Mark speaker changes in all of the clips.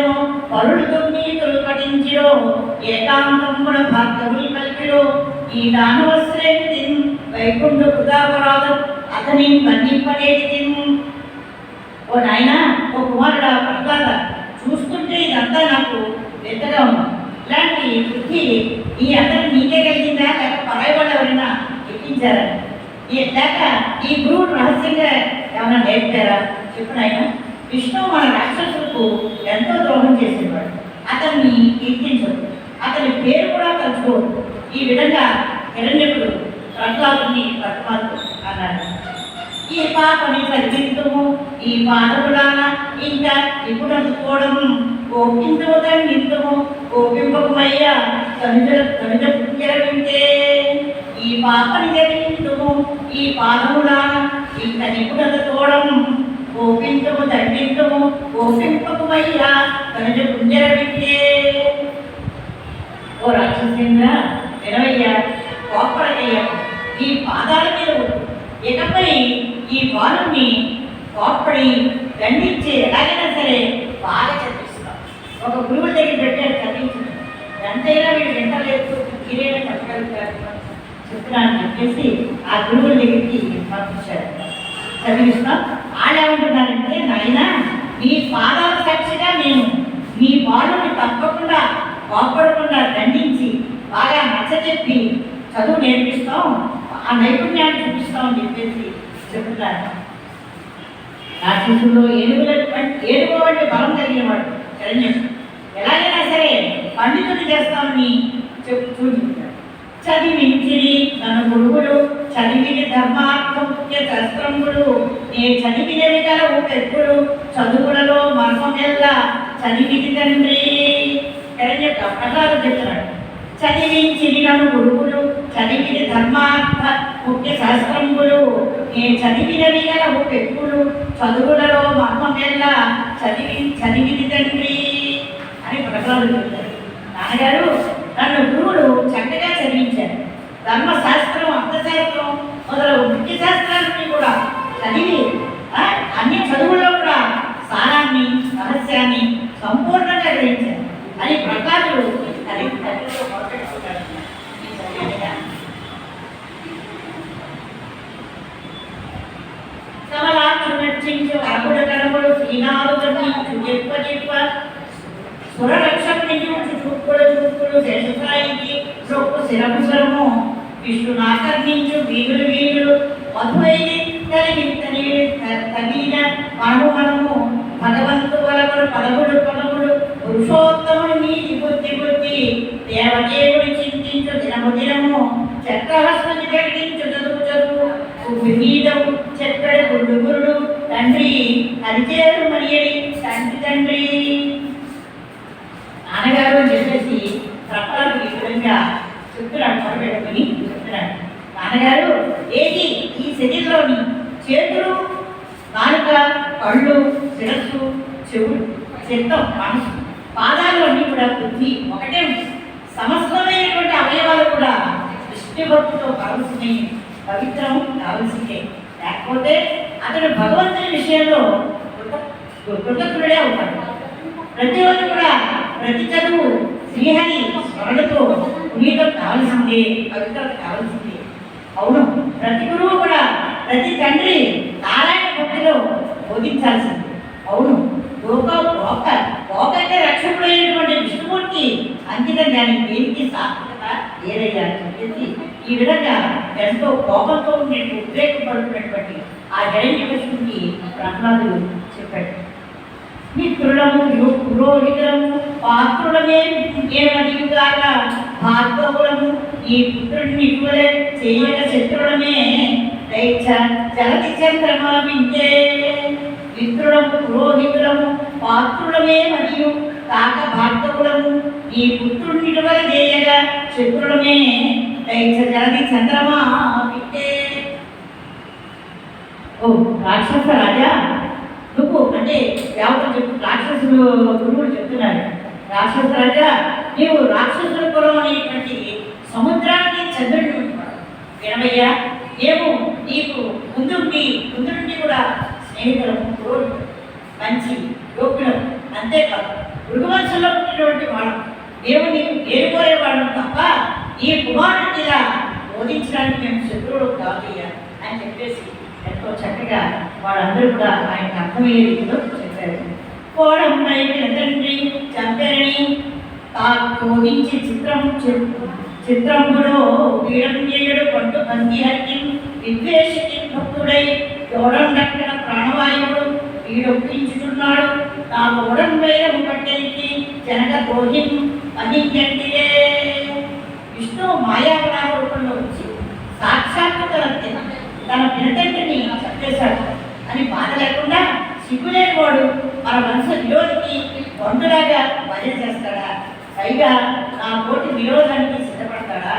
Speaker 1: పలికిరో పరుడు దుర్నీతులు పఠించిరో ఏకాంతమున భాగ్యములు పలికిరో ఈ దానవ శ్రేణి వైకుంఠ కృతాపరాధం అతని మన్నింపనేది తిను ఓ నాయన ఓ కుమారుడా పడతాద చూస్తుంటే ఇదంతా నాకు వింతగా ఉంది. ఇలాంటి బుద్ధి ఈ అతను నీకే కలిగిందా? లేక పరాయి వాళ్ళు ఎవరైనా ఎక్కించారా? లేక ఈ గురువుడు రహస్యంగా ఏమైనా నేర్పారా? చెప్పు నాయన. విష్ణువు మన రాక్షసులకు ఎంతో ద్రోహం చేసేవాడు. అతన్ని కీర్తించడు. అతని పేరు కూడా తలుచుకోవద్దు ఈ విధంగా హిరణ్యకుడు ప్రహ్లాదుని పద్మాలు అన్నాడు. ఈ పాపని సరిదిద్దుము ఈ పాదములాన ఇంకా ఇప్పుడు అందుకోవడము కోపించము దండించము. కోపింపకమయ్యా కవిత కవిత పుట్టింటే ఈ పాపని జరిగించము ఈ పాదములాన ఇంకా ఇప్పుడు అందుకోవడం కోపించము దండించము కోపింపకమయ్యా కనుజ పుంజర విద్యే. ఓ రాక్షసేంద్ర వినవయ్యా కోపడకయ్యా ఈ పాదాల మీద ఇకపై ఈ బాలుని కోప్పడి దండించి ఎలాగైనా సరే బాగా చదివిస్తాం ఒక గురువు దగ్గర పెట్టారు చదివించడం ఎంతైనా వీడు వింటలేదు మీరైనా చెప్పగలుగుతారు? చెప్తున్నాను చెప్పేసి ఆ గురువుల దగ్గరికి పంపించారు చదివిస్తాం ఆడేమంటున్నారంటే నాయన మీ పాదాల సాక్షిగా నేను మీ బాలుని తప్పకుండా కోపడకుండా దండించి బాగా నచ్చజెప్పి చదువు నేర్పిస్తాం ఆ నైపుణ్యాన్ని చూపిస్తాం అని చెప్పేసి చెప్తున్నారు. నా ఏనుగుల ఏనుగు వంటి బలం కలిగినవాడు శరణ్యుడు. ఎలాగైనా సరే పండితుడు చేస్తామని చెప్పు చూపించాడు. చదివించిరి నన్ను గురువులు చదివిన ధర్మార్థ ముఖ్య శాస్త్రములు. నే చదివినవి గలవు పెద్దలు చదువులలో మర్మమెల్లా చదివిది తండ్రి. శరణ్య ప్రసాదం చెప్తున్నాడు. చదివించిరి నన్ను గురువులు చదివిన ధర్మార్థ ముఖ్య శాస్త్రములు. నే చదివినవి గలవు పెక్కులు చదువులలో మర్మమెల్లా చదివి చదివిది తండ్రి. అని ప్రసాదం చెప్తారు నాన్నగారు నన్ను గురువులు చక్కగా చదివించారు. ధర్మశాస్త్రం అర్థశాస్త్రం మొదలగు ముఖ్య శాస్త్రాలని కూడా చదివి అన్ని చదువుల్లో కూడా సారాన్ని రహస్యాన్ని సంపూర్ణంగా గ్రహించారు అని ప్రకాశుడు తల్లి తల్లితో మొదలుపెట్టుకుంటాడు. కనబడు చెప్ప చెప్ప చూసి చూపుడు చూపుడు శేషసాయికి శిరము వీధులు వీధులు మధురైని తగిలి మనము మనము భగవంతు వలకుడు పదవుడు పదవుడు పురుషోత్తముడు బుద్ధి బుద్ధి దేవదేవుని చింతించు దినము దినము చక్రహస్మతి ప్రకటించు చదువు చదువు. వినీదము చెప్పడు గురుడు గురుడు తండ్రి హరిచేరు మరియడి తండ్రి తండ్రి. నాన్నగారు అని చెప్పేసి ప్రపలకు ఈ విధంగా చెప్తున్నాడు చెప్తున్నాడు నాన్నగారు ఏది? ఈ శరీరంలోని చేతులు నాలుక కళ్ళు శిరస్సు చెవులు చిత్తం మనసు. పాదాలన్నీ కూడా బుద్ధి ఒకటే సమస్తమైనటువంటి అవయవాలు కూడా దృష్టిభక్తితో కావలసినవి పవిత్రం కావలసిందే లేకపోతే అతడు భగవంతుని విషయంలో కృతజ్ఞుడే అవుతాడు. ప్రతిరోజు కూడా ప్రతి చదువు శ్రీహరి స్మరణతో పునీతం కావాల్సిందే పవిత్రత కావాల్సిందే. అవును ప్రతి గురువు కూడా ప్రతి తండ్రి నారాయణ భక్తిలో బోధించాల్సిందే అవును లోక లోక లోకంటే రక్షకుడైనటువంటి విష్ణుమూర్తి అంకితం కానీ దేనికి సార్థకత ఏదయ్యా అని చెప్పేసి ఈ విధంగా ఎంతో కోపంతో ఉండే ఉద్రేకపడుతున్నటువంటి ఆ జగన్యకృష్ణుడికి ప్రహ్లాదుడు చెప్పాడు. మిత్రులము పురోహితులము పాత్రులమే ఏమడిగాక భార్గవులము ఈ పుత్రుడిని ఇవ్వలే చేయక శత్రులమే దైత్య జగతి మిత్రులము పురోహితులము పాత్రులమే మరియు కాక భార్గవులము ఈ పుత్రుడిని ఇవ్వలే చేయగా శత్రులమే దైత్య చంద్రమా? ఓ రాక్షస రాజా? నువ్వు అంటే దేవతలు చెప్పు రాక్షసులు గురువులు చెప్తున్నారు. రాక్షస రాజా నీవు రాక్షసుల కులం అనేటువంటి సముద్రానికి చంద్రుడిని ఉంటాడు వినమయ్యా మేము నీకు ముందుండి ముందు నుండి కూడా స్నేహితులము క్రూరులు మంచి యోగ్యులం అంతేకాదు మృగవంశంలో ఉన్నటువంటి వాళ్ళం. దేవుని ఏరుకోరే వాళ్ళం తప్ప ఈ కుమారుడిని ఇలా బోధించడానికి మేము శత్రువులు కాదయ్యా అని చెప్పేసి ఎంతో చక్కగా వాళ్ళందరూ కూడా ఆయనకు అర్థమయ్యే రీతిలో చెప్పారు. కోడం తండ్రి చంపెరని తాను బోధించి చిత్రం చెప్పు చిత్రంలో వీరంజయుడు పట్టు బంది హత్యం విద్వేషకి భక్తుడై దక్కన ప్రాణవాయువుడు వీడొప్పించుతున్నాడు నా గోడం వేయడం పట్టేసి జనక బోధిం అని గట్టిగే విష్ణు మాయావరా రూపంలో వచ్చి సాక్షాత్తు తన తన పినతండ్రిని చెప్పేశాడు అని బాధ లేకుండా సిగ్గులేని వాడు మన మనసు విరోధికి వండులాగా భజన చేస్తాడా? పైగా నా కోటి విరోధానికి సిద్ధపడతాడా?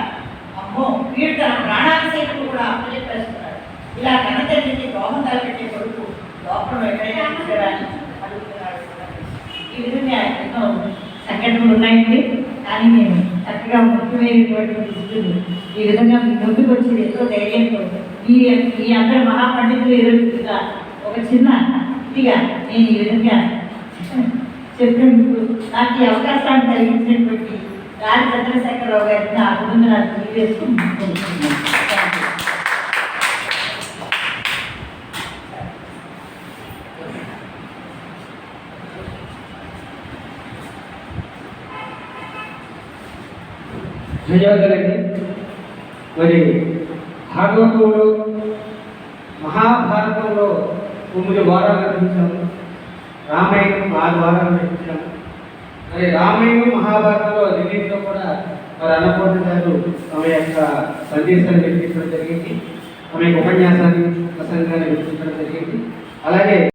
Speaker 1: అమ్మో వీడు తన ప్రాణాల కూడా అప్పచెప్పేస్తున్నాడు ఇలా కన్నతండ్రికి ద్రోహం తలపెట్టే కొడుకు లోపల ఎక్కడైనా అని అడుగుతున్నాడు. ఈ విధంగా ఎన్నో సంఘటనలు ఉన్నాయండి. కానీ నేను చక్కగా ముఖ్యమైనటువంటి స్థితులు ఈ విధంగా మీ ముందుకు వచ్చి ఎంతో ధైర్యంతో ఈ ఈ అందరు మహాపండితులు ఎదురుగా ఒక చిన్న ఇదిగా నేను ఈ విధంగా చెప్పినందుకు నాకు ఈ అవకాశాన్ని కలిగించినటువంటి రాజ చంద్రశేఖరరావు గారిని ఆ అభినందనాలు తెలియజేస్తూ
Speaker 2: ధన్యవాదాలండి మరి భాగవతంలో మహాభారతంలో తొమ్మిది వారాలు నడిపించాము రామాయణం ఆరు వారాలు నడిపించాము మరి రామాయణం మహాభారతంలో రెండింటిలో కూడా మరి అన్నపూర్ణ గారు తమ యొక్క సందేశాన్ని వినిపించడం జరిగింది. ఆమె యొక్క ఉపన్యాసాన్ని ప్రసంగాన్ని వినిపించడం జరిగింది. అలాగే